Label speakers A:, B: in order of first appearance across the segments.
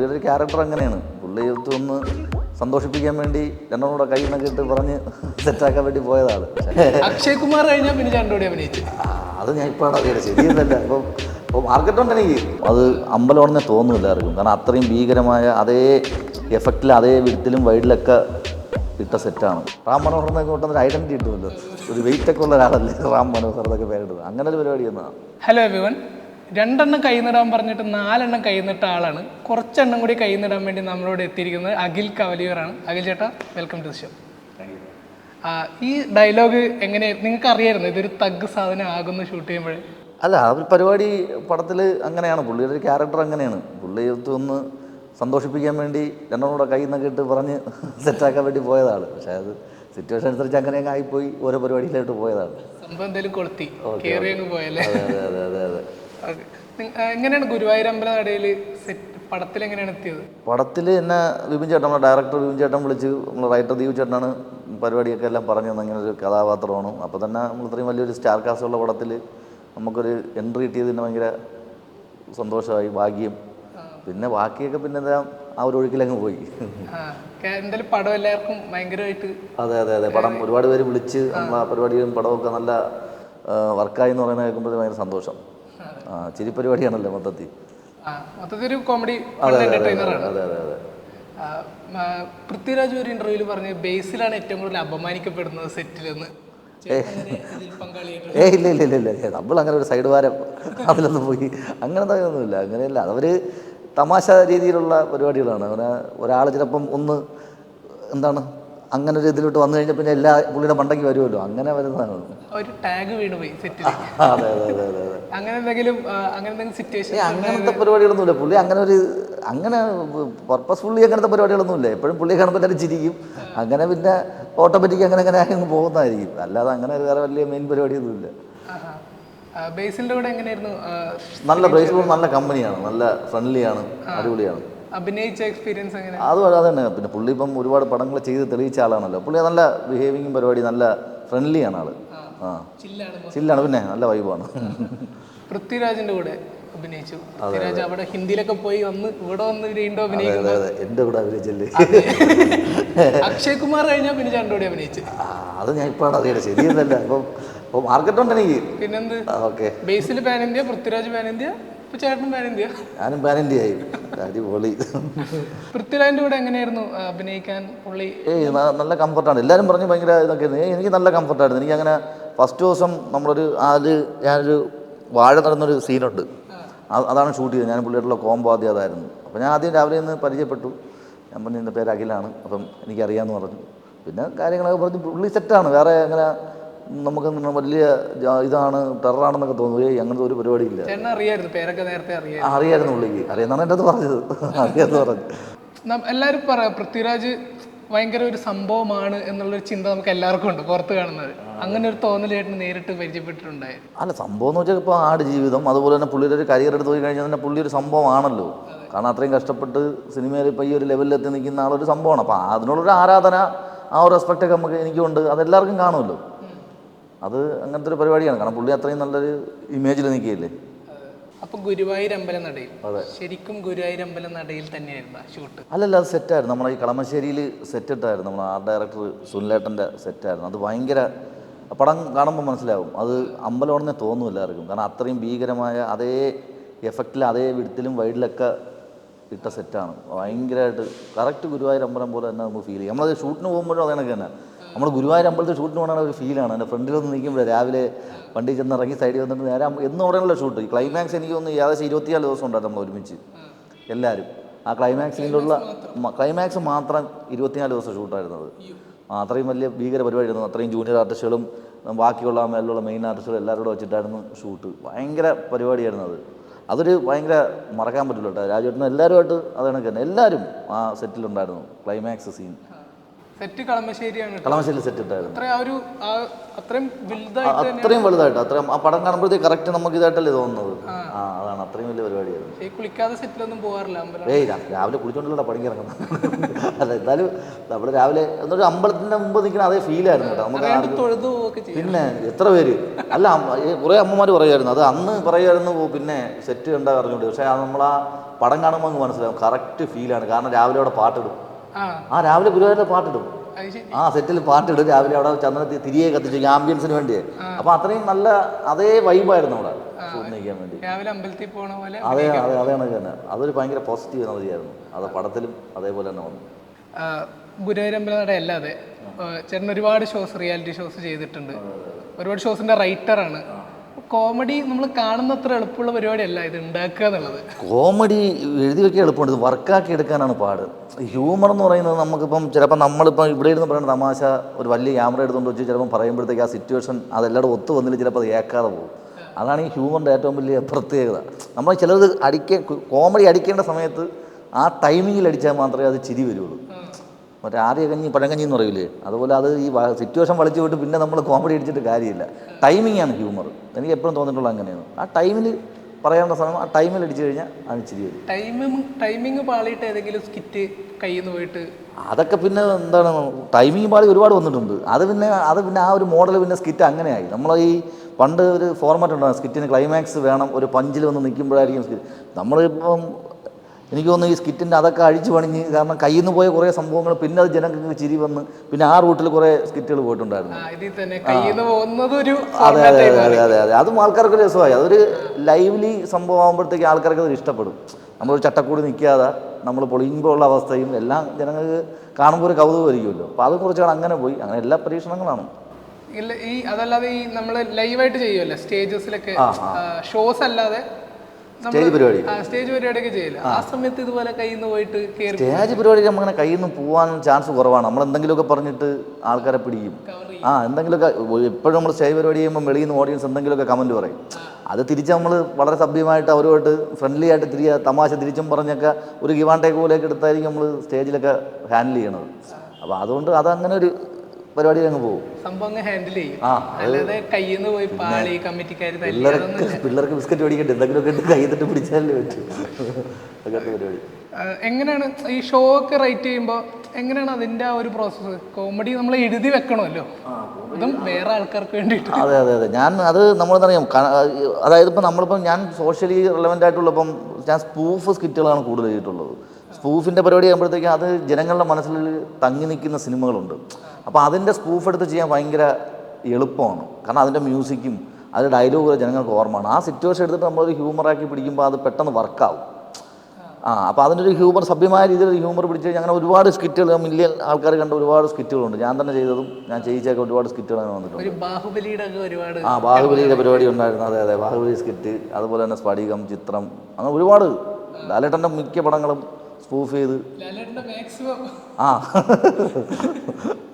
A: പുള്ളിയുടെ ഒരു ക്യാരക്ടർ അങ്ങനെയാണ്. പുള്ളി ഒന്ന് സന്തോഷിപ്പിക്കാൻ വേണ്ടി രണ്ടും കൂടെ എന്നൊക്കെ ഇട്ട് പറഞ്ഞ് സെറ്റാക്കാൻ വേണ്ടി പോയതാണ്.
B: അക്ഷയ് കുമാർ കഴിഞ്ഞാൽ പിന്നെ ചണ്ടോടി അഭിനയിച്ചു.
A: അത് ഞാൻ ഇപ്പോഴാണ് അറിയാം ശരിയല്ല. അപ്പം അപ്പോൾ മാർക്കറ്റ് ഉണ്ട് എനിക്ക്. അത് അമ്പലമാണെന്നേ തോന്നുന്നില്ല ആർക്കും. കാരണം അത്രയും ഭീകരമായ അതേ എഫക്റ്റിൽ അതേ വിടത്തിലും വൈഡിലൊക്കെ ഇട്ട സെറ്റാണ് റാം മനോഹർ എന്നൊക്കെ കൊണ്ടൊരു ഐഡന്റി കിട്ടുമല്ലോ. ഒരു വെയിറ്റ് ഒക്കെ ഉള്ള ഒരാളല്ലേ റാം മനോഹർ എന്നൊക്കെ പേരിട്ടത് അങ്ങനെ ഒരു പരിപാടി എന്നാണ്
B: ഹലോ എവിവൻ രണ്ടെണ്ണം കൈ നിടാൻ പറഞ്ഞിട്ട് നാലെണ്ണം കൈ നിട്ട ആളാണ്. കുറച്ചെണ്ണം കൂടി കൈ നിടാൻ വേണ്ടി നമ്മളോട് എത്തിയിരിക്കുന്നത് അഖിൽ കവലിയറാണ് അഖിൽ ചേട്ടാ വെൽക്കം ടു ഷോ ഈ ഡയലോഗ് എങ്ങനെ നിങ്ങൾക്ക് അറിയായിരുന്നു ഇതൊരു തഗ് സാധനം ആകുന്നു ഷൂട്ട് ചെയ്യുമ്പോൾ
A: അല്ല ആ ഒരു പരിപാടി പടത്തിൽ അങ്ങനെയാണ്. പുള്ളിയുടെ ഒരു ക്യാരക്ടർ അങ്ങനെയാണ്. പുള്ളി ഒന്ന് സന്തോഷിപ്പിക്കാൻ വേണ്ടി രണ്ടും കൈ കയ്യിൽ നിന്നൊക്കെ ഇട്ട് പറഞ്ഞ് സെറ്റാക്കാൻ വേണ്ടി പോയതാണ്. പക്ഷേ അത് സിറ്റുവേഷൻ അനുസരിച്ച് അങ്ങനെ അങ്ങ് ആയിപ്പോയി. ഓരോ പരിപാടിയിലായിട്ട് പോയതാണ്.
B: സംഭവം എന്തെങ്കിലും കൊളുത്തി.
A: അതെ അതെ അതെ അതെ. അതെ.
B: എങ്ങനെയാണ് ഗുരുവായൂർ അമ്പലനടയിൽ സെറ്റ് പടത്തിൽ എങ്ങനെയാണ് എത്തിയത്?
A: പടത്തിൽ എന്നെ വിപിൻ ചേട്ടൻ നമ്മുടെ ഡയറക്ടർ വിപിൻ ചേട്ടൻ വിളിച്ച് നമ്മുടെ റൈറ്റർ ദീപു ചേട്ടനാണ് പരിപാടിയൊക്കെ എല്ലാം പറഞ്ഞു തന്നെ ഇങ്ങനെ ഒരു കഥാപാത്രമാണ്. അപ്പോൾ തന്നെ നമ്മൾ ഇത്രയും വലിയൊരു സ്റ്റാർ കാസ്റ്റ് ഉള്ള പടത്തിൽ നമുക്കൊരു എൻട്രി കിട്ടിയത് തന്നെ ഭയങ്കര സന്തോഷമായി ഭാഗ്യം. പിന്നെ ബാക്കിയൊക്കെ പിന്നെ ആ ഒരു ഒഴുക്കിലങ്ങ് പോയി.
B: എന്തായാലും പടം എല്ലാവർക്കും ഭയങ്കരമായിട്ട്
A: അതെ അതെ അതെ. പടം ഒരുപാട് പേര് വിളിച്ച് നമ്മൾ ആ പരിപാടിയും പടമൊക്കെ നല്ല വർക്കായി എന്ന് പറയുന്നത് കേൾക്കുമ്പോൾ ഭയങ്കര സന്തോഷം. ചിരി പരിപാടിയാണല്ലോ മൊത്തത്തിൽ.
B: ഒരു കോമഡി
A: അതെ അതെ അതെ
B: പൃഥ്വിരാജ് ഒരു ഇന്റർവ്യൂവിൽ പറഞ്ഞു ബേസിലാണ് ഏറ്റവും കൂടുതൽ അപമാനിക്കപ്പെടുന്നത് സെറ്റിലെന്ന് നിന്ന്
A: ഏ ഇല്ല ഇല്ല ഇല്ല ഇല്ല നമ്മൾ അങ്ങനെ ഒരു സൈഡ് വാരം അതിലൊന്നും പോയി. അങ്ങനത്തെ ഒന്നുമില്ല അങ്ങനെയല്ല. അവർ തമാശ രീതിയിലുള്ള പരിപാടികളാണ്. അങ്ങനെ ഒരാൾ ചിലപ്പം ഒന്ന് എന്താണ് അങ്ങനെ ഒരു ഇതിലോട്ട് വന്നു കഴിഞ്ഞാൽ പിന്നെ എല്ലാ പുള്ളിയുടെ മണ്ടയ്ക്ക് വരുമല്ലോ. അങ്ങനെ വരുന്നതാണ്
B: ഒരു ടാഗ് വീണുപോയി സെറ്റിൽ
A: അതെ അതെ അതെ
B: അങ്ങനെ എന്തെങ്കിലും അങ്ങനെ എന്തെങ്കിലും സിറ്റുവേഷൻ
A: അങ്ങനത്തെ പരിപാടികളൊന്നുമില്ല പുള്ളി അങ്ങനെ ഒരു അങ്ങനെ പർപ്പസ്ഫുള്ളി അങ്ങനത്തെ പരിപാടികളൊന്നുമില്ല എപ്പോഴും പുള്ളി കാണുമ്പോൾ തന്നെ ചിരിക്കും. അങ്ങനെ പിന്നെ ഓട്ടോമാറ്റിക് അങ്ങനെ അങ്ങനെ അങ്ങ് പോകുന്നതായിരിക്കും. അല്ലാതെ അങ്ങനെ വേറെ വലിയ മെയിൻ പരിപാടിയൊന്നുമില്ല
B: ബേസിന്റെ കൂടെ എങ്ങനെയായിരുന്നു
A: നല്ല ബേസിലൂടെ നല്ല കമ്പനിയാണ് നല്ല ഫ്രണ്ട്ലിയാണ് അടിപൊളിയാണ്.
B: അഭിനയിച്ച എക്സ്പീരിയൻസ് എങ്ങനെ?
A: അതും അത് തന്നെ പിന്നെ പുള്ളി ഇപ്പം ഒരുപാട് പടങ്ങൾ ചെയ്ത് തെളിയിച്ച ആളാണല്ലോ. പുള്ളി നല്ല ബിഹേവിങ്ങും പരിപാടി നല്ല ഫ്രണ്ട്ലിയാണ് ആൾ. ആ.
B: ചില്ലാണ്
A: പിന്നെ. നല്ല വൈബാണ്.
B: പൃഥ്വിരാജിന്റെ കൂടെ അഭിനയിച്ചു. പൃഥ്വിരാജ് അവിടെ ഹിന്ദിയിലൊക്കെ പോയി വന്ന് ഇവിടെ വന്ന് വീണ്ടും അഭിനയിക്കും
A: അതെ അതെ. എന്റെ കൂടെ അഭിനയിച്ചല്ലേ?
B: അക്ഷയ് കുമാർ കഴിഞ്ഞാൽ പിന്നെ അഭിനയിച്ചു.
A: അത് ഞാൻ ഇപ്പോഴാണ് അറിയാം അപ്പം മാർക്കറ്റ് ഉണ്ട് എനിക്ക്.
B: പിന്നെന്ത്?
A: Okay.
B: Basil pan India Prithviraj pan India?
A: ഞാനും പാരന്റി ആയി അടിപൊളി.
B: പൃഥ്വിരാജിന്റെ കൂടെ എങ്ങനെയായിരുന്നു അഭിനയിക്കാൻ പുള്ളി?
A: ഏയ് നല്ല കംഫർട്ടാണ്. എല്ലാവരും പറഞ്ഞു ഭയങ്കര ഇതൊക്കെ എനിക്ക് നല്ല കംഫർട്ടായിരുന്നു. എനിക്ക് അങ്ങനെ ഫസ്റ്റ് ദിവസം നമ്മളൊരു ആദ്യ ഞാനൊരു വാഴ നടന്നൊരു സീനുണ്ട്. അത് അതാണ് ഷൂട്ട് ചെയ്തത്. ഞാൻ പുള്ളിയായിട്ടുള്ള കോംബോ ആദ്യം അതായിരുന്നു. അപ്പോൾ ഞാൻ ആദ്യം രാവിലെ നിന്ന് പരിചയപ്പെട്ടു. ഞാൻ പറഞ്ഞു എന്റെ പേര് അഖിലാണ്. അപ്പം എനിക്കറിയാമെന്ന് പറഞ്ഞു. പിന്നെ കാര്യങ്ങളൊക്കെ പറഞ്ഞു പുള്ളി സെറ്റാണ് വേറെ അങ്ങനെ നമുക്ക് വലിയ ഇതാണ് ടെററാണെന്നൊക്കെ തോന്നുന്നു. ഏയ് അങ്ങനത്തെ ഒരു പരിപാടി
B: ഇല്ല അറിയായിരുന്നു പേരൊക്കെ നേരത്തെ അറിയാം
A: ആ, അറിയായിരുന്നു പുള്ളിക്ക്. അറിയാമെന്നാണ് എന്റെ അത് പറഞ്ഞത്. അറിയാമെന്ന് പറഞ്ഞു.
B: എല്ലാവരും പറയാം പൃഥ്വിരാജ് ഭയങ്കര ഒരു സംഭവമാണ് എന്നുള്ളൊരു ചിന്ത നമുക്ക് എല്ലാവർക്കും ഉണ്ട് പുറത്ത് കാണുന്നത്. അങ്ങനെ ഒരു തോന്നലായിട്ട് നേരിട്ട് പരിചയപ്പെട്ടിട്ടുണ്ടായി
A: അല്ല സംഭവം എന്ന് വെച്ചാൽ ഇപ്പോൾ ആട് ജീവിതം അതുപോലെ തന്നെ പുള്ളിയുടെ ഒരു കരിയർ എടുത്ത് പോയി കഴിഞ്ഞാൽ തന്നെ പുള്ളി ഒരു സംഭവമാണല്ലോ. കാരണം അത്രയും കഷ്ടപ്പെട്ട് സിനിമയിൽ ഇപ്പോൾ ഈ ഒരു ലെവലിൽ എത്തി നിൽക്കുന്ന ആളൊരു സംഭവമാണ്. അപ്പോൾ അതിനുള്ളൊരു ആരാധന ആ ഒരു റെസ്പെക്റ്റ് ഒക്കെ നമുക്ക് എനിക്കുണ്ട്. അതെല്ലാവർക്കും കാണുമല്ലോ. അത് അങ്ങനത്തെ ഒരു പരിപാടിയാണ്. കാരണം പുള്ളി അത്രയും നല്ലൊരു ഇമേജിൽ നിൽക്കുകയില്ലേ?
B: അപ്പൊ ഗുരുവായൂർ അമ്പലം നടയിൽ.
A: അതെ.
B: ശരിക്കും ഗുരുവായൂർ അമ്പലം നടയിൽ തന്നെയായിരുന്നു ഷൂട്ട്?
A: അല്ലല്ല അത് സെറ്റായിരുന്നു നമ്മുടെ ഈ കളമശ്ശേരിയിൽ സെറ്റ് ഇട്ടായിരുന്നു. നമ്മുടെ ആർട്ട് ഡയറക്ടർ സുനിലേട്ടന്റെ സെറ്റായിരുന്നു അത് ഭയങ്കര പടം കാണുമ്പോൾ മനസ്സിലാവും. അത് അമ്പലമാണെന്നേ തോന്നുന്നു എല്ലാവർക്കും. കാരണം അത്രയും ഭീകരമായ അതേ എഫക്റ്റിൽ അതേ വിടത്തിലും വൈഡിലൊക്കെ ഇട്ട സെറ്റാണ് ഭയങ്കരമായിട്ട് കറക്റ്റ് ഗുരുവായൂർ അമ്പലം പോലെ തന്നെ നമുക്ക് ഫീൽ ചെയ്യും. നമ്മളത് ഷൂട്ടിന് പോകുമ്പോഴും അതേ കണക്ക് തന്നെ. നമ്മൾ ഗുരുവായൂർ അമ്പലത്തിൽ ഷൂട്ടിന് പോകണ ഒരു ഫീലാണ് എന്റെ ഫ്രണ്ടിലൊന്ന് നിൽക്കുമ്പോൾ രാവിലെ വണ്ടി ചെന്ന് ഇറങ്ങി സൈഡിൽ വന്നിട്ട് നേരെ എന്ന് പറയാനുള്ള ഷൂട്ട് ഈ ക്ലൈമാക്സ് എനിക്ക് തോന്നുന്നു ഏകദേശം ഇരുപത്തിനാല് ദിവസം ഉണ്ടായിരുന്നു നമ്മൾ ഒരുമിച്ച്. എല്ലാവരും ആ ക്ലൈമാക്സിലുള്ള ക്ലൈമാക്സ് മാത്രം ഇരുപത്തിനാല് ദിവസം ഷൂട്ടായിരുന്നത് അത്രയും വലിയ ഭീകര പരിപാടിയായിരുന്നു അത്രയും ജൂനിയർ ആർട്ടിസ്റ്റുകളും ബാക്കിയുള്ള മേലുള്ള മെയിൻ ആർട്ടിസ്റ്റുകൾ എല്ലാവരും കൂടെ വെച്ചിട്ടായിരുന്നു ഷൂട്ട് ഭയങ്കര പരിപാടിയായിരുന്നു അത്. അതൊരു ഭയങ്കര മറക്കാൻ പറ്റില്ല കേട്ടോ. രാജുവേട്ടൻ എല്ലാവരുമായിട്ട് അത് കണക്ക് തന്നെ. എല്ലാവരും ആ സെറ്റിലുണ്ടായിരുന്നു ക്ലൈമാക്സ് സീൻ
B: സെറ്റ് കളമശ്ശേരിയാണ്.
A: കളമശ്ശേരി സെറ്റ് ഇട്ടായിരുന്നു
B: അത്രയും വലുതായിട്ട്
A: അത്രയും വലുതായിട്ട് അത്രയും ആ പടം കാണുമ്പോഴത്തേക്ക് കറക്റ്റ് നമുക്ക് ഇതായിട്ടല്ലേ തോന്നുന്നത്. ആ. അതാണ് അത്രയും വലിയ പരിപാടിയായിരുന്നു.
B: കുളിക്കാതെ സെറ്റിലൊന്നും പോകാറില്ല അമ്പലം.
A: ഏയ് രാവിലെ കുളിച്ചോണ്ടല്ലോ പണിക്ക് ഇറങ്ങുന്നത് അല്ല എന്തായാലും നമ്മൾ രാവിലെ എന്നൊരു അമ്പലത്തിന്റെ മുമ്പ് നിൽക്കുന്ന അതേ ഫീലായിരുന്നു കേട്ടോ. നമുക്ക് പിന്നെ എത്ര പേര്? അല്ല കുറെ അമ്മമാർ പറയുമായിരുന്നു. അത് അന്ന് പറയുമായിരുന്നു "ഓ, പിന്നെ സെറ്റ് കണ്ടാ അറിഞ്ഞൂടെ പക്ഷേ അത് നമ്മൾ ആ പടം കാണുമ്പോൾ അങ്ങ് മനസ്സിലാവും. കറക്റ്റ് ഫീലാണ് കാരണം രാവിലെ അവിടെ പാട്ടിടും.
B: ആ.
A: രാവിലെ ഗുരുവായൂരിലെ പാട്ടിടും. ആ സെറ്റിൽ പാട്ടിടും. രാവിലെ അവിടെ ചന്ദനത്തിൽ തിരികെ കത്തിച്ചു ആംബിയൻസിന് വേണ്ടിയേ. അപ്പൊ അത്രയും നല്ല അതേ വൈബായിരുന്നു അവിടെ. ഉന്നയിക്കാൻ വേണ്ടി.
B: രാവിലെ അമ്പലത്തിൽ പോണ പോലെ
A: അതെ അതെ അതേ കണക്ക് തന്നെ. അതൊരു ഭയങ്കര പോസിറ്റീവ് എനർജിയായിരുന്നു അത് പടത്തിലും അതേപോലെ തന്നെ വന്നു.
B: ആ, ഗുരുവായൂരമ്പലനട അല്ലാതെ ചേട്ടൻ ഒരുപാട് ഷോസ് റിയാലിറ്റി ഷോസ് ചെയ്തിട്ടുണ്ട്. ഒരുപാട് ഷോസിന്റെ റൈറ്ററാണ് കോമഡി നമ്മൾ കാണുന്നത്ര എളുപ്പമുള്ള പരിപാടിയല്ല ഇത് ഉണ്ടാക്കുക എന്നുള്ളത്.
A: കോമഡി എഴുതി വെക്കാൻ എളുപ്പമുണ്ട്. ഇത് വർക്കാക്കി എടുക്കാനാണ് പാട്. ഹ്യൂമർ എന്ന് പറയുന്നത് നമുക്കിപ്പം ചിലപ്പോൾ നമ്മളിപ്പം ഇവിടെ ഇരുന്ന് പറയുന്ന തമാശ ഒരു വലിയ ക്യാമറ എടുത്തുകൊണ്ട് വെച്ച് ചിലപ്പം പറയുമ്പോഴത്തേക്ക് ആ സിറ്റുവേഷൻ അതെല്ലാവരും ഒത്തു വന്നില്ല ചിലപ്പോൾ അത് ഏക്കാതെ പോകും. അതാണ് ഈ ഹ്യൂമറിന്റെ ഏറ്റവും വലിയ പ്രത്യേകത. നമ്മൾ ചിലത് അടിക്കാൻ കോമഡി അടിക്കേണ്ട സമയത്ത് ആ ടൈമിങ്ങിൽ അടിച്ചാൽ മാത്രമേ അത് ചിരി വരുള്ളൂ. മറ്റേ ആര്യ കഞ്ഞി പഴങ്കഞ്ഞി എന്ന് പറയില്ലേ അതുപോലെ അത് ഈ സിറ്റുവേഷൻ വലിച്ചു വിട്ട് പിന്നെ നമ്മൾ കോമഡി അടിച്ചിട്ട് കാര്യമില്ല. ടൈമിങ്ങാണ് ഹ്യൂമർ എനിക്ക് എപ്പോഴും തോന്നിയിട്ടുള്ളത് അങ്ങനെയാണ്. ആ ടൈമിൽ പറയേണ്ട സമയം ആ ടൈമിൽ അടിച്ചു കഴിഞ്ഞാൽ അത് ചിരി വരും.
B: ടൈമിങ് പാളിയിട്ട് ഏതെങ്കിലും സ്കിറ്റ് കയ്യിൽ നിന്ന് പോയിട്ട്
A: അതൊക്കെ പിന്നെ എന്താണ് ടൈമിംഗ് പാളി ഒരുപാട് വന്നിട്ടുണ്ട്. അത് പിന്നെ അത് പിന്നെ ആ ഒരു മോഡൽ പിന്നെ സ്കിറ്റ് അങ്ങനെയായി. നമ്മൾ ഈ പണ്ട് ഒരു ഫോർമാറ്റ് ഉണ്ടാകും സ്കിറ്റിന് ക്ലൈമാക്സ് വേണം ഒരു പഞ്ചിൽ വന്ന് നിൽക്കുമ്പോഴായിരിക്കും സ്കിറ്റ് നമ്മളിപ്പം എനിക്ക് തോന്നുന്നു ഈ സ്കിറ്റിന്റെ അതൊക്കെ അഴിച്ചു പണിഞ്ഞ് കാരണം കയ്യിൽ നിന്ന് പോയ കുറേ സംഭവങ്ങൾ പിന്നെ അത് ജനങ്ങൾക്ക് ചിരി വന്ന് പിന്നെ ആ റൂട്ടിൽ കുറേ സ്കിറ്റുകൾ പോയിട്ടുണ്ടായിരുന്നു. അതെ അതെ അതെ അതെ അതെ അതെ. ആൾക്കാർക്ക് ഒരു രസമായി. അതൊരു ലൈവ്ലി സംഭവം ആകുമ്പോഴത്തേക്ക് ആൾക്കാർക്ക് അത് ഇഷ്ടപ്പെടും. നമ്മളൊരു ചട്ടക്കൂട് നിൽക്കാതെ നമ്മൾ പൊളിയുമ്പോൾ ഉള്ള അവസ്ഥയും എല്ലാം ജനങ്ങൾക്ക് കാണുമ്പോൾ ഒരു കൗതുകമായിരിക്കുമല്ലോ. അപ്പോൾ അത് കുറച്ചാണ് അങ്ങനെ പോയി. അങ്ങനെ എല്ലാ പരീക്ഷണങ്ങളാണ്.
B: ഈ അതല്ലാതെ ഈ നമ്മൾ ലൈവായിട്ട് ചെയ്യുമല്ലോ സ്റ്റേജസിലൊക്കെ ഷോസ് അല്ലാതെ
A: സ്റ്റേജ് പരിപാടി.
B: സ്റ്റേജ് പരിപാടിയൊക്കെ ചെയ്യില്ല. ആ. സമയത്ത് ഇതുപോലെ കയ്യിൽ നിന്ന് പോയിട്ട്
A: സ്റ്റേജ് പരിപാടിക്ക് നമ്മങ്ങനെ കയ്യിൽ നിന്ന് പോകാൻ ചാൻസ് കുറവാണ്. നമ്മൾ എന്തെങ്കിലുമൊക്കെ പറഞ്ഞിട്ട് ആൾക്കാരെ പിടിക്കും. ആ എന്തെങ്കിലുമൊക്കെ എപ്പോഴും നമ്മൾ സ്റ്റേജ് പരിപാടി ചെയ്യുമ്പോൾ വെളിയിൽ നിന്ന് ഓഡിയൻസ് എന്തെങ്കിലുമൊക്കെ കമന്റ് പറയും. അത് തിരിച്ച് നമ്മൾ വളരെ സഭ്യമായിട്ട് അവരുമായിട്ട് ഫ്രണ്ട്ലി ആയിട്ട് തിരിയ തമാശ തിരിച്ചും പറഞ്ഞൊക്കെ ഒരു ഗിവാൻ ടേക്ക് പോലെയൊക്കെ എടുത്തായിരിക്കും നമ്മൾ സ്റ്റേജിലൊക്കെ ഹാൻഡിൽ ചെയ്യണത്. അപ്പോൾ അതുകൊണ്ട് അതങ്ങനെ ഒരു പരിപാടി അങ്ങ് പോകും.
B: സംഭവം ഹാൻഡിൽ ചെയ്യും.
A: ആ
B: അല്ലാതെ കയ്യിൽ നിന്ന് പോയി പാളി കമ്മിറ്റിക്കാർ തല്ലി
A: പിള്ളേർക്ക് പിള്ളേർക്ക് ബിസ്ക്കറ്റ് മേടിക്കട്ടെ എന്തെങ്കിലുമൊക്കെ ഇട്ട് പിടിച്ചാലേ പറ്റൂ. അങ്ങനത്തെ പരിപാടി.
B: എങ്ങനെയാണ് ഈ ഷോ ഒക്കെ റൈറ്റ് ചെയ്യുമ്പോൾ എങ്ങനെയാണ് അതിന്റെ ആ ഒരു പ്രോസസ് കോമഡി നമ്മൾ എഴുതി വെക്കണമല്ലോ. അതും വേറെ ആൾക്കാർക്ക് വേണ്ടിയിട്ട്.
A: അതെ അതെ അതെ. ഞാൻ അത് നമ്മളെന്നറിയാം അതായത് ഇപ്പം നമ്മളിപ്പം ഞാൻ സോഷ്യലി റിലവന്റ് ആയിട്ടുള്ളപ്പം ഞാൻ സ്പൂഫ് സ്കിറ്റുകളാണ് കൂടുതൽ ചെയ്തിട്ടുള്ളത് സ്പൂഫിന്റെ പരിപാടി ആകുമ്പോഴത്തേക്കും അത് ജനങ്ങളുടെ മനസ്സിൽ തങ്ങി നിൽക്കുന്ന സിനിമകളുണ്ട്. അപ്പോൾ അതിന്റെ സ്പൂഫ് എടുത്ത് ചെയ്യാൻ ഭയങ്കര എളുപ്പമാണ്. കാരണം അതിന്റെ മ്യൂസിക്കും അതിന്റെ ഡയലോഗുകൾ ജനങ്ങൾക്ക് ഓർമ്മയാണ്. ആ സിറ്റുവേഷൻ എടുത്തിട്ട് നമ്മളൊരു ഹ്യൂമറാക്കി പിടിക്കുമ്പോൾ അത് പെട്ടെന്ന് വർക്കാവും ആ അപ്പോൾ അതിന്റെ ഒരു ഹ്യൂമർ സഭ്യമായ രീതിയിൽ ഹ്യൂമർ പിടിച്ച് കഴിഞ്ഞാൽ അങ്ങനെ ഒരുപാട് സ്കിറ്റുകൾ മില്യൺ ആൾക്കാർ കണ്ട ഒരുപാട് സ്കിറ്റുകളുണ്ട് ഞാൻ തന്നെ ചെയ്തതും ഞാൻ ചെയ്യിച്ചൊക്കെ ഒരുപാട് സ്കിറ്റുകൾ അങ്ങനെ വന്നിട്ടുണ്ട്.
B: ഒരു ബാഹുബലിയുടെ ഒരുപാട്
A: ആ ബാഹുബലിയുടെ പരിപാടി ഉണ്ടായിരുന്നു. അതെ അതെ. ബാഹുബലി സ്കിറ്റ് അതുപോലെ തന്നെ സ്പടികം ചിത്രം അങ്ങനെ ഒരുപാട്. ലാലേട്ടന്റെ മിക്ക പടങ്ങളും സ്പൂഫ് ചെയ്ത്. ആ.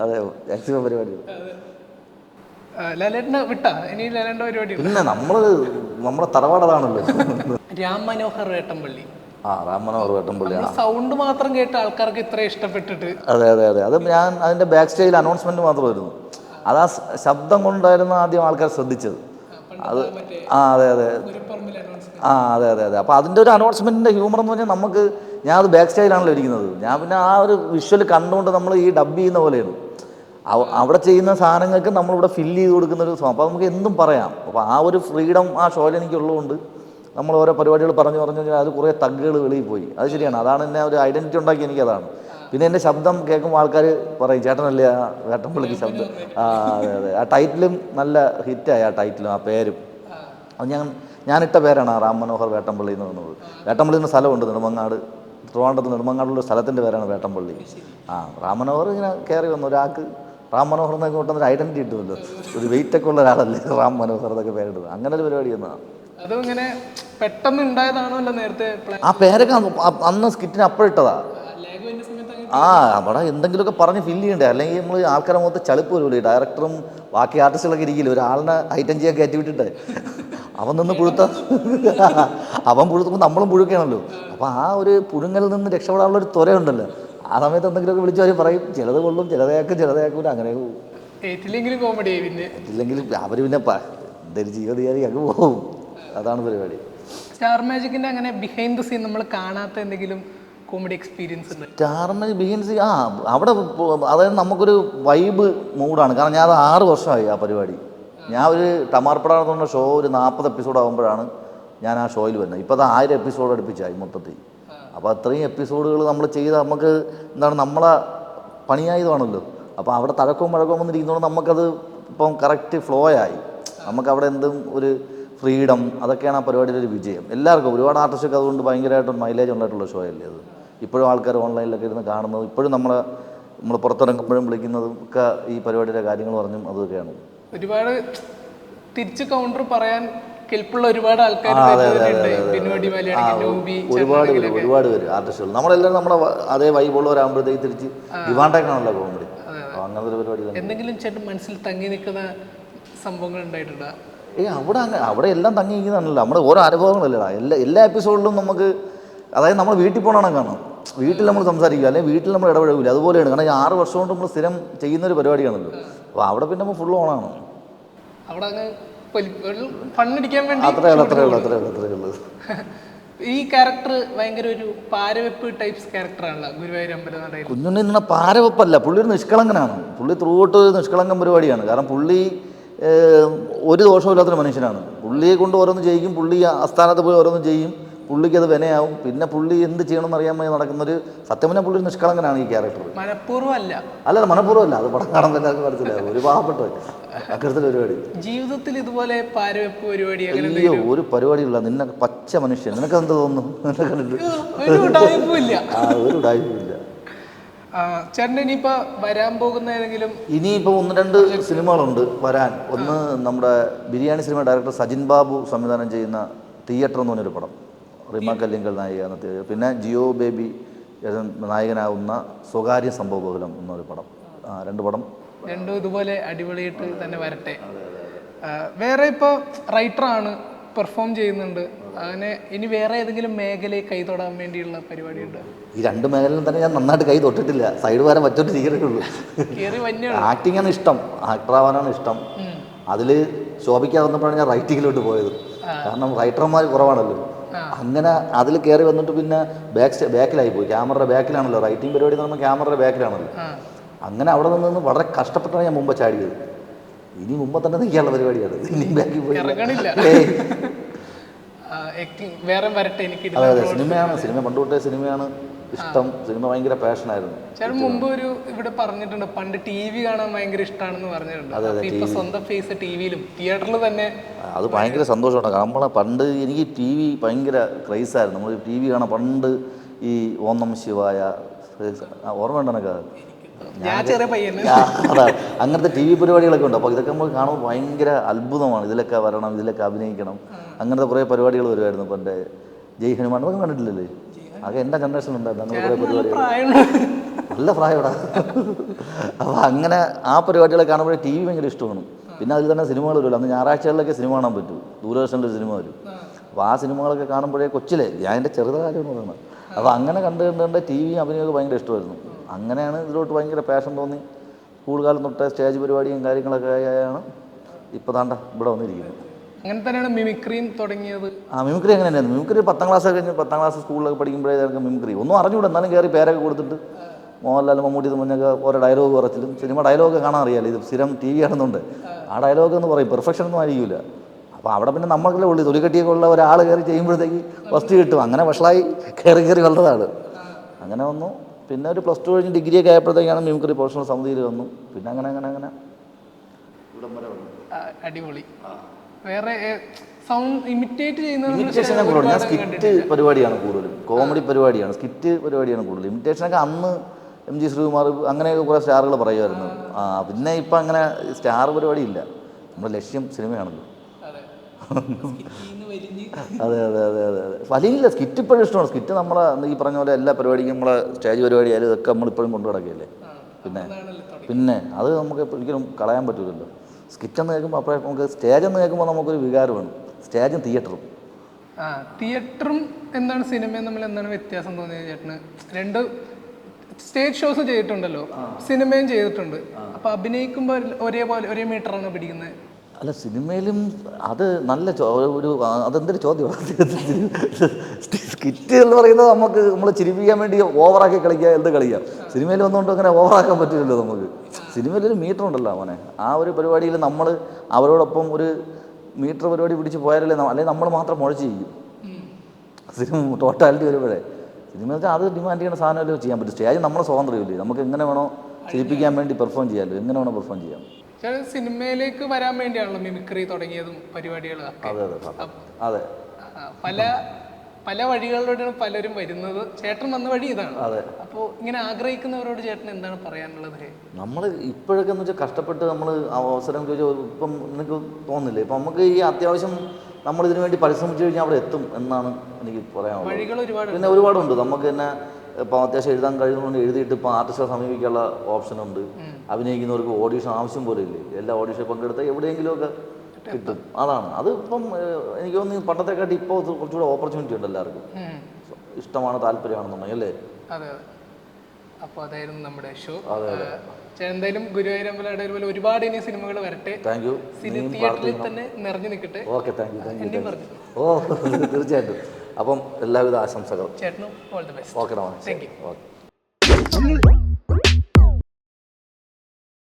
A: അതെ മാക്സിമം പരിപാടി. പിന്നെ നമ്മൾ നമ്മുടെ തറവാടതാണല്ലോ.
B: രാം മനോഹർ വേട്ടമ്പള്ളി.
A: ആ രാമനോർ വേട്ടമ്പള്ളി ആ.
B: സൗണ്ട് മാത്രം കേട്ട ആൾക്കാർക്ക് ഇത്ര ഇഷ്ടപ്പെട്ടിട്ട്.
A: അതെ അതെ അതെ. അത് ഞാൻ അതിന്റെ ബാക്ക് സ്റ്റേജിൽ അനൗൺസ്മെന്റ് മാത്രമായിരുന്നു. അത് ആ ശബ്ദം കൊണ്ടായിരുന്നു ആദ്യം ആൾക്കാർ ശ്രദ്ധിച്ചത്. അത് ആ അതെ അതെ. ആ അതെ അതെ അതെ. അപ്പോൾ അതിന്റെ ഒരു അനൗൺസ്മെന്റിന്റെ ഹ്യൂമർ എന്ന് പറഞ്ഞാൽ നമുക്ക് ഞാൻ അത് ബാക്ക് സ്റ്റൈലാണല്ലോ ഇരിക്കുന്നത്. ഞാൻ പിന്നെ ആ ഒരു വിഷ്വൽ കണ്ടുകൊണ്ട് നമ്മൾ ഈ ഡബ് ചെയ്യുന്ന പോലെയാണ്. അവിടെ ചെയ്യുന്ന സാധനങ്ങൾക്ക് നമ്മളിവിടെ ഫില്ല് ചെയ്ത് കൊടുക്കുന്ന ഒരു സംഭവം അപ്പോൾ നമുക്ക് എന്തും പറയാം. അപ്പോൾ ആ ഒരു ഫ്രീഡം ആ ഷോയിൽ എനിക്കുള്ളതുകൊണ്ട് നമ്മൾ ഓരോ പരിപാടികൾ പറഞ്ഞു പറഞ്ഞു കഴിഞ്ഞാൽ അത് കുറേ തഗ്ഗുകൾ വെളിയിൽ പോയി. അത് ശരിയാണ്. അതാണ് എന്നെ ഒരു ഐഡന്റിറ്റി ഉണ്ടാക്കി എനിക്കതാണ് പിന്നെ എന്റെ ശബ്ദം കേൾക്കുമ്പോൾ ആൾക്കാർ പറയും ചേട്ടനല്ലേ വേട്ടമ്പള്ളിക്ക് ശബ്ദം? ആ അതെ അതെ. ആ ടൈറ്റിലും നല്ല ഹിറ്റായി ആ ടൈറ്റിലും ആ പേരും. അത് ഞാൻ ഞാനിട്ട പേരാണ് റാം മനോഹർ വേട്ടമ്പള്ളി എന്ന് പറഞ്ഞത് വേട്ടമ്പള്ളി എന്ന സ്ഥലമുണ്ട് നെടുമങ്ങാട്. ട്രിവാൻഡ്രത്ത് നെടുമങ്ങാടുള്ള സ്ഥലത്തിന്റെ പേരാണ് വേട്ടമ്പള്ളി. ആ റാം മനോഹർ ഇങ്ങനെ കയറി വന്നു. ഒരാൾക്ക് റാം മനോഹർ എന്നൊക്കെ കൊണ്ടുവന്ന ഒരു ഐഡന്റി കിട്ടുമല്ലോ. ഒരു വെയിറ്റ് ഒക്കെ ഉള്ള ഒരാളല്ലേ റാം മനോഹർ എന്നൊക്കെ പേരിട്ടത് അങ്ങനെ ഒരു പരിപാടി എന്നാണ്
B: അതും ഇങ്ങനെ പെട്ടെന്ന് ഉണ്ടായതാണോ അല്ല നേരത്തെ
A: ആ പേരൊക്കെ അന്ന് സ്കിറ്റിന് അപ്പോഴിട്ടതാ ആ അവിടെ എന്തെങ്കിലുമൊക്കെ പറഞ്ഞ് ഫില്ല് ചെയ്യണ്ടേ? അല്ലെങ്കിൽ നമ്മൾ ആൾക്കാരെ മുഖത്ത് ചളിപ്പ് വരുമല്ലോ ഡയറക്ടറും ബാക്കി ആർട്ടിസ്റ്റുകളൊക്കെ ഇരിക്കില്ല? ഒരാളിനെ ഐറ്റം ചെയ്യാൻ കയറ്റി വിട്ടിട്ട്. അവൻ നിന്ന് പുഴുത്ത അവൻ പുഴുത്തുമ്പോൾ നമ്മളും പുഴുക്കുകയാണല്ലോ. അപ്പോൾ ആ ഒരു പുഴുങ്ങലിൽ നിന്ന് രക്ഷപ്പെടാനുള്ള ഒരു ത്വരയുണ്ടല്ലോ. ആ സമയത്ത് എന്തെങ്കിലുമൊക്കെ വിളിച്ചു അവർ പറയും. ചിലത് കൊള്ളും ചിലതേക്കും ചിലതേക്കൂല അങ്ങനെ പോകും
B: ഏറ്റില്ലെങ്കിലും കോമഡി പിന്നെ.
A: ഇല്ലെങ്കിൽ അവർ പിന്നെ ഇതൊരു എന്തൊരു ജീവിതം അങ്ങ് പോകും. അതാണ് പരിപാടി.
B: സ്റ്റാർ മാജിക്കിന്റെ അങ്ങനെ ബിഹൈൻഡ് ദ സീൻ നമ്മൾ കാണാത്ത എന്തെങ്കിലും കോമഡി എക്സ്പീരിയൻസ് ഉണ്ട്?
A: ബിഹൈൻഡ് സീൻ ആ അവിടെ അതായത് നമുക്കൊരു വൈബ് മൂഡാണ് കാരണം ഞാൻ അത് ആറ് വർഷമായി ആ പരിപാടി. ഞാൻ ഒരു തമാർപ്പടാന്ന് പറഞ്ഞ ഷോ ഒരു നാൽപ്പത് എപ്പിസോഡ് ആകുമ്പോഴാണ് ഞാൻ ആ ഷോയിൽ വരുന്നത്. ഇപ്പോൾ അത് ആയിരം എപ്പിസോഡ് അടുപ്പിച്ചായി മൊത്തത്തിൽ. അപ്പോൾ അത്രയും എപ്പിസോഡുകൾ നമ്മൾ ചെയ്ത് നമുക്ക് എന്താണ് നമ്മളെ പണിയായതാണല്ലോ. അപ്പോൾ അവിടെ തഴക്കവും മഴക്കവും വന്നിരിക്കുന്നതുകൊണ്ട് നമുക്കത് ഇപ്പം കറക്റ്റ് ഫ്ലോ ആയി. നമുക്ക് അവിടെ എന്തും ഒരു ഫ്രീഡം അതൊക്കെയാണ് ആ പരിപാടിയുടെ ഒരു വിജയം. എല്ലാവർക്കും ഒരുപാട് ആർട്ടിസ്റ്റൊക്കെ അതുകൊണ്ട് ഭയങ്കരമായിട്ട് മൈലേജ് ഉണ്ടായിട്ടുള്ള ഷോ അല്ലേ അത്? ഇപ്പോഴും ആൾക്കാർ ഓൺലൈനിലൊക്കെ ഇരുന്ന് കാണുന്നത് ഇപ്പോഴും നമ്മളെ നമ്മൾ പുറത്തിറങ്ങുമ്പോഴും വിളിക്കുന്നതും ഒക്കെ ഈ പരിപാടിയുടെ കാര്യങ്ങൾ പറഞ്ഞും അതൊക്കെയാണ്
B: ഒരുപാട് തിരിച്ചു കൗണ്ടർ പറയാൻ കെൽപ്പുള്ള ഒരുപാട് ആൾക്കാർ
A: ഒരുപാട് പേര് ഒരുപാട് പേര് ആർട്ടിസ്റ്റുകൾ നമ്മളെല്ലാം നമ്മുടെ അതേ വൈബുള്ളവരാകുമ്പോഴത്തേക്ക് തിരിച്ച് ഡിമാൻഡാക്കാണല്ലോ കോമഡി അങ്ങനത്തെ ഒരു പരിപാടി
B: എന്തെങ്കിലും ചേട്ടൻ മനസ്സിൽ തങ്ങി നിൽക്കുന്ന സംഭവങ്ങൾ ഉണ്ടായിട്ടുണ്ടോ?
A: ഏ അവിടെ അങ്ങനെ അവിടെ എല്ലാം തങ്ങി തങ്ങിയിരിക്കുന്നതാണല്ലോ നമ്മുടെ ഓരോ അനുഭവങ്ങളല്ലേടാ എല്ലാ എല്ലാ എപ്പിസോഡിലും നമുക്ക് അതായത് നമ്മൾ വീട്ടിൽ പോകണം കാണാം. വീട്ടിൽ നമ്മൾ സംസാരിക്കുക അല്ലെങ്കിൽ വീട്ടിൽ നമ്മൾ ഇടപഴകില്ല. അതുപോലെയാണ് കാരണം ഈ ആറ് വർഷം കൊണ്ട് നമ്മൾ സ്ഥിരം ചെയ്യുന്നൊരു പരിപാടിയാണല്ലോ. അപ്പോൾ അവിടെ പിന്നെ നമ്മൾ ഫുൾ ഓണാണ്
B: അവിടെ അങ്ങ് ഫണ്ണടിക്കാൻ വേണ്ടി
A: അത്രേ ഉള്ളൂ അത്രേ ഉള്ളൂ അത്രേ ഉള്ളൂ അത്രേ ഉള്ളൂ.
B: ഈ ക്യാരക്ടർ ഭയങ്കര ഒരു പാരവെപ്പ് ടൈപ്സ് ക്യാരക്ടറാണല്ലോ ഗുരുവായൂർ
A: കുഞ്ഞുണ്ണി എന്ന് പാരവെപ്പല്ല പുള്ളി ഒരു നിഷ്കളങ്കനാണ്. പുള്ളി ത്രൂട്ട് നിഷ്കളങ്കം പരിപാടിയാണ്. കാരണം പുള്ളി ഒരു ദോഷമില്ലാത്തൊരു മനുഷ്യനാണ്. പുള്ളിയെ കൊണ്ട് ഓരോന്ന് ചെയ്യും പുള്ളി ആസ്ഥാനത്ത് പോയി ഓരോന്ന് ചെയ്യും. പുള്ളിക്ക് അത് വിനയാവും. പിന്നെ പുള്ളി എന്ത് ചെയ്യണം അറിയാൻ വേണ്ടി നടക്കുന്നൊരു സത്യം പറഞ്ഞാൽ പുള്ളി ഒരു നിഷ്കളങ്കനാണ് ഈ ക്യാരക്ടർ
B: അല്ല അല്ല
A: മനഃപൂർവം മനഃപൂർവമല്ല. അത് പടം കാണാൻ എല്ലാവർക്കും മനസ്സിലാവും ഒരു പാവപ്പെട്ട അക്കരത്തിൽ പരിപാടി
B: ജീവിതത്തിൽ ഇതുപോലെ പരിപാടി
A: അയ്യോ ഒരു പരിപാടിയില്ല. നിന്നെ പച്ച മനുഷ്യൻ. നിനക്ക് എന്ത് തോന്നുന്നു?
B: ഒരു
A: ഒരു ഉടായ്പയില്ല
B: ആ, ചേട്ടൻ ഇനിയിപ്പോ വരാൻ പോകുന്ന ഏതെങ്കിലും
A: ഇനിയിപ്പോൾ ഒന്ന് രണ്ട് സിനിമകളുണ്ട് വരാൻ. ഒന്ന് നമ്മുടെ ബിരിയാണി സിനിമ ഡയറക്ടർ സജിൻ ബാബു സംവിധാനം ചെയ്യുന്ന തിയേറ്റർ എന്ന് പറഞ്ഞൊരു പടം. റിമ കല്ലിങ്കൽ നായിക എന്ന പിന്നെ ജിയോ ബേബി നായകനാവുന്ന സ്വകാര്യ സംഭവബഹുലം എന്നൊരു പടം. രണ്ട് പടം.
B: രണ്ടും ഇതുപോലെ അടിപൊളിയായിട്ട് തന്നെ വരട്ടെ. വേറെ ഇപ്പോൾ റൈറ്ററാണ് പെർഫോം ചെയ്യുന്നുണ്ട്. അങ്ങനെ ഇനി വേറെ ഏതെങ്കിലും മേഖലയെ കൈതൊടാൻ വേണ്ടിയുള്ള പരിപാടി ഉണ്ട്
A: ഈ രണ്ട് മേഖലയിലും തന്നെ ഞാൻ നന്നായിട്ട് കൈ തൊട്ടിട്ടില്ല. സൈഡ് ഉള്ളൂ.
B: കയറി വന്യാണ്
A: ആക്ടിംഗ് ആണ് ഇഷ്ടം. ആക്ടർ ആവാനാണ് ഇഷ്ടം. അതിൽ ശോഭിക്കാതെ വന്നപ്പോഴാണ് ഞാൻ റൈറ്റിങ്ങിലോട്ട് പോയത്. കാരണം റൈറ്റർമാർ കുറവാണല്ലോ. അങ്ങനെ അതിൽ കയറി വന്നിട്ട് പിന്നെ ബാക്ക് ബാക്കിലായി പോയി. ക്യാമറയുടെ ബാക്കിലാണല്ലോ റൈറ്റിംഗ് പരിപാടി നമ്മൾ ക്യാമറയുടെ ബാക്കിലാണല്ലോ അങ്ങനെ അവിടെ നിന്ന് വളരെ കഷ്ടപ്പെട്ടാണ് ഞാൻ മുമ്പ് ചാടിയത്. ഇനി മുമ്പ് തന്നെ നിൽക്കാനുള്ള പരിപാടിയാണ്. ഇനി ബാക്കിൽ പോയി.
B: വേറെ
A: അതെ സിനിമയാണ്. സിനിമ പണ്ടുകൊട്ടേ സിനിമയാണ്. ഇഷ്ടം. സിനിമ ഭയങ്കര പാഷനായിരുന്നു
B: ചേട്ടൻ മുമ്പ് ഒരു ഇവിടെ പറഞ്ഞിട്ടുണ്ട് പണ്ട് ടി വി കാണാൻ ഭയങ്കര ഇഷ്ടമാണെന്ന് പറഞ്ഞിട്ടുണ്ട്. ഇപ്പൊ സ്വന്തം ഫേസ് ടിവിയിലും തിയേറ്ററിൽ തന്നെ
A: അത് ഭയങ്കര സന്തോഷമാണ്. നമ്മളെ പണ്ട് എനിക്ക് ടി വി ഭയങ്കര ക്രൈസായിരുന്നു നമ്മൾ ടി വി കാണാൻ പണ്ട് ഈ ഓം നമ ശിവായ
B: ഓർമ്മ പയ്യന്.
A: അതാണ് അങ്ങനത്തെ ടി വി പരിപാടികളൊക്കെ ഉണ്ട്. അപ്പോൾ ഇതൊക്കെ നമ്മൾ കാണുമ്പോൾ ഭയങ്കര അത്ഭുതമാണ്. ഇതിലൊക്കെ വരണം ഇതിലൊക്കെ അഭിനയിക്കണം. അങ്ങനത്തെ കുറേ പരിപാടികൾ വരുമായിരുന്നു ഇപ്പം എന്റെ ജയ് ഹനുമാൻ. അതൊക്കെ കണ്ടിട്ടില്ലല്ലേ? അതൊക്കെ എന്റെ ജനറേഷൻ ഉണ്ടായിരുന്നു നല്ല പ്രായമാടാ. അപ്പോൾ അങ്ങനെ ആ പരിപാടികളെ കാണുമ്പോൾ ടി വി ഭയങ്കര ഇഷ്ടമാണ്. പിന്നെ അതിൽ തന്നെ സിനിമകൾ വരുമല്ലോ അന്ന് ഞായറാഴ്ചകളിലൊക്കെ സിനിമ കാണാൻ പറ്റും. ദൂരദർശനിൽ സിനിമ വരും. അപ്പോൾ ആ സിനിമകളൊക്കെ കാണുമ്പോഴേ കൊച്ചിലെ ഞാൻ എന്റെ ചെറുതാകാലം പറയുന്നത്. അപ്പോൾ അങ്ങനെ കണ്ട് കണ്ട് കണ്ട് ടി വി അഭിനയമൊക്കെ ഭയങ്കര ഇഷ്ടമായിരുന്നു. അങ്ങനെയാണ് ഇതിലോട്ട് ഭയങ്കര പാഷൻ തോന്നി. സ്കൂൾ കാലം തൊട്ട് സ്റ്റേജ് പരിപാടിയും കാര്യങ്ങളൊക്കെ ആയാണ് ഇപ്പോൾ താണ്ട ഇവിടെ വന്നിരിക്കുന്നത്.
B: അങ്ങനെ തന്നെയാണ് മിമിക്രിയും തുടങ്ങിയത്.
A: ആ മിമിക്രി അങ്ങനെ തന്നെയായിരുന്നു. മിമിക്രി പത്താം ക്ലാസ് കഴിഞ്ഞ് പത്താം ക്ലാസ് സ്കൂളിലൊക്കെ പഠിക്കുമ്പോഴേ മിമിക്രി. ഒന്നും അറിഞ്ഞൂടെ എന്നാലും കയറി പേരൊക്കെ കൊടുത്തിട്ട് മോഹൻലാൽ മമ്മൂട്ടി മുന്നൊക്കെ ഓരോ ഡയലോഗ് കുറച്ചിലും സിനിമ ഡയലോഗ് കാണാൻ അറിയാലോ. ഇത് സ്ഥിരം ടി വി ആണെന്നുണ്ട് ആ ഡയലോഗ് എന്ന് പറയും. പെർഫെക്ഷൻ ഒന്നും ആയിരിക്കില്ല അപ്പോൾ അവിടെ പിന്നെ നമ്മൾക്കല്ലേ ഉള്ളൂ. തൊലിക്കട്ടിയൊക്കെ ഉള്ള ഒരാൾ കയറി ചെയ്യുമ്പോഴത്തേക്ക് ഫസ്റ്റ് കിട്ടും. അങ്ങനെ വഷളായി കയറി കയറി വന്നതാണ്. അങ്ങനെ വന്നു. പിന്നെ ഒരു പ്ലസ് ടു കഴിഞ്ഞ് ഡിഗ്രിയൊക്കെ ആയപ്പോഴത്തേക്കാണ് മിമിക്രി പ്രൊഫഷണൽ സമിതിയിൽ വന്നു. പിന്നെ അങ്ങനെ അങ്ങനെ അങ്ങനെ.
B: അടിപൊളി. വേറെ സൗണ്ട് ഇമിറ്റേറ്റ് ചെയ്യുന്നത്
A: കൂടുതൽ. ഞാൻ സ്കിറ്റ് പരിപാടിയാണ് കൂടുതലും. കോമഡി പരിപാടിയാണ്. സ്കിറ്റ് പരിപാടിയാണ് കൂടുതൽ ഇമിറ്റേഷനൊക്കെ അന്ന് എം ജി ശ്രീകുമാർ അങ്ങനെയൊക്കെ കുറേ സ്റ്റാറുകൾ പറയുമായിരുന്നു. ആ പിന്നെ ഇപ്പം അങ്ങനെ സ്റ്റാർ പരിപാടി ഇല്ല നമ്മുടെ ലക്ഷ്യം സിനിമയാണല്ലോ.
B: അതെ.
A: അതെ അതെ അതെ അതെ വലിയ വലിയില്ല സ്കിറ്റ് ഇപ്പോഴും ഇഷ്ടമാണ്. സ്കിറ്റ് നമ്മളെ ഈ പറഞ്ഞ പോലെ എല്ലാ പരിപാടിക്കും നമ്മളെ സ്റ്റേജ് പരിപാടി ആയാലും ഇതൊക്കെ നമ്മളിപ്പോഴും കൊണ്ടു നടക്കുകയല്ലേ പിന്നെ പിന്നെ അത് നമുക്ക് ഒരിക്കലും കളയാൻ പറ്റില്ലല്ലോ സ്കിറ്റ് എന്ന് കേൾക്കുമ്പോൾ അപ്പോൾ നമുക്ക് സ്റ്റേജ് എന്ന് കേൾക്കുമ്പോൾ നമുക്കൊരു വികാരമാണ്. സ്റ്റേജും തിയേറ്ററും
B: തിയേറ്ററും എന്താണ് സിനിമയും തമ്മിൽ എന്താണ് വ്യത്യാസം തോന്നിയത് ചേട്ടന്? രണ്ട് സ്റ്റേജ് ഷോസ് ചെയ്തിട്ടുണ്ടല്ലോ. സിനിമയും ചെയ്തിട്ടുണ്ട്. അപ്പൊ അഭിനയിക്കുമ്പോൾ ഒരേപോലെ ഒരേ മീറ്ററാണ് പിടിക്കുന്നത്
A: അല്ല സിനിമയിലും അത് നല്ല ഒരു അതെന്തൊരു ചോദ്യമാണ് സ്കിറ്റ് എന്ന് പറയുന്നത് നമുക്ക് നമ്മൾ ചിരിപ്പിക്കാൻ വേണ്ടി ഓവറാക്കി കളിക്കുക എന്ത് കളിക്കുക സിനിമയിൽ വന്നുകൊണ്ട് അങ്ങനെ ഓവറാക്കാൻ പറ്റില്ലല്ലോ നമുക്ക്. സിനിമയിൽ ഒരു മീറ്റർ ഉണ്ടല്ലോ അവനെ ആ ഒരു പരിപാടിയിൽ നമ്മൾ അവരോടൊപ്പം ഒരു മീറ്റർ പരിപാടി പിടിച്ച് പോയാലല്ലേ അല്ലെങ്കിൽ നമ്മൾ മാത്രം മുഴച്ച് ചെയ്യും. സിനിമ ടോട്ടാലിറ്റി വരുമ്പോഴേ. സിനിമ വെച്ചാൽ അത് ഡിമാൻഡ് ചെയ്യുന്ന സാധനമല്ലേ ചെയ്യാൻ പറ്റും. സ്റ്റേജ് നമ്മുടെ സ്വാതന്ത്ര്യമില്ലേ? നമുക്ക് എങ്ങനെ വേണോ ചിരിപ്പിക്കാൻ വേണ്ടി പെർഫോം ചെയ്യാമല്ലോ എങ്ങനെ വേണോ പെർഫോം ചെയ്യാം.
B: സിനിമയിലേക്ക് വരാൻ വേണ്ടിയാണല്ലോ മിമിക്രി തുടങ്ങിയതും പരിപാടികളും
A: അതെ അതെ അതെ
B: പല പല വഴികളിലൂടെയാണ് പലരും വരുന്നത്. ചേട്ടൻ വന്ന വഴി ഇതാണ്.
A: അതെ.
B: അപ്പോൾ ഇങ്ങനെ ആഗ്രഹിക്കുന്നവരോട് ചേട്ടൻ എന്താണ് പറയാനുള്ളത്
A: നമ്മൾ ഇപ്പോഴൊക്കെ എന്ന് വെച്ചാൽ കഷ്ടപ്പെട്ട് നമ്മൾ അവസരം ചോദിച്ചാൽ ഇപ്പം നിനക്ക് തോന്നില്ലേ ഇപ്പം നമുക്ക് ഈ അത്യാവശ്യം നമ്മൾ ഇതിനു വേണ്ടി പരിശ്രമിച്ചു കഴിഞ്ഞാൽ അവിടെ എത്തും എന്നാണ് എനിക്ക് പറയാനുള്ളത്.
B: വഴികൾ ഒരുപാട്
A: പിന്നെ ഒരുപാടുണ്ട്. നമുക്ക് തന്നെ ഇപ്പോൾ അത്യാവശ്യം എഴുതാൻ കഴിയുന്നതുകൊണ്ട് എഴുതിയിട്ട് ഇപ്പോൾ ആർട്ടിസ്റ്റിനെ സമീപിക്കാനുള്ള ഓപ്ഷനുണ്ട് അഭിനയിക്കുന്നവർക്ക് ഓഡീഷൻ ആവശ്യം പോലെ ഇല്ലേ? എല്ലാ ഓഡീഷൻ പങ്കെടുത്താൽ എവിടെയെങ്കിലുമൊക്കെ കിട്ടും. അതാണ്. അത് ഇപ്പം എനിക്ക് തോന്നുന്നു പണ്ടത്തെക്കാട്ടി ഇപ്പോൾ കുറച്ചുകൂടെ ഓപ്പർച്യൂണിറ്റി ഉണ്ട് എല്ലാവർക്കും. ഇഷ്ടമാണ് താല്പര്യമാണെന്നുണ്ടെങ്കിൽ അല്ലേ?
B: അതെ അപ്പോൾ അതായിരുന്നു നമ്മുടെ ഷോ. എന്തായാലും ഗുരുവായൂരമ്പലയുടെ പോലെ ഒരുപാട് ഇനി സിനിമകൾ വരട്ടെ.
A: താങ്ക് യു
B: സിനി തിയേറ്ററിൽ തന്നെ നിറഞ്ഞു നിൽക്കട്ടെ.
A: Okay thank you thank you oh തീർച്ചയായിട്ടും. അപ്പം എല്ലാവിധ ആശംസകളും.
B: ചേട്ടനും all the best
A: okay
B: thank you
A: okay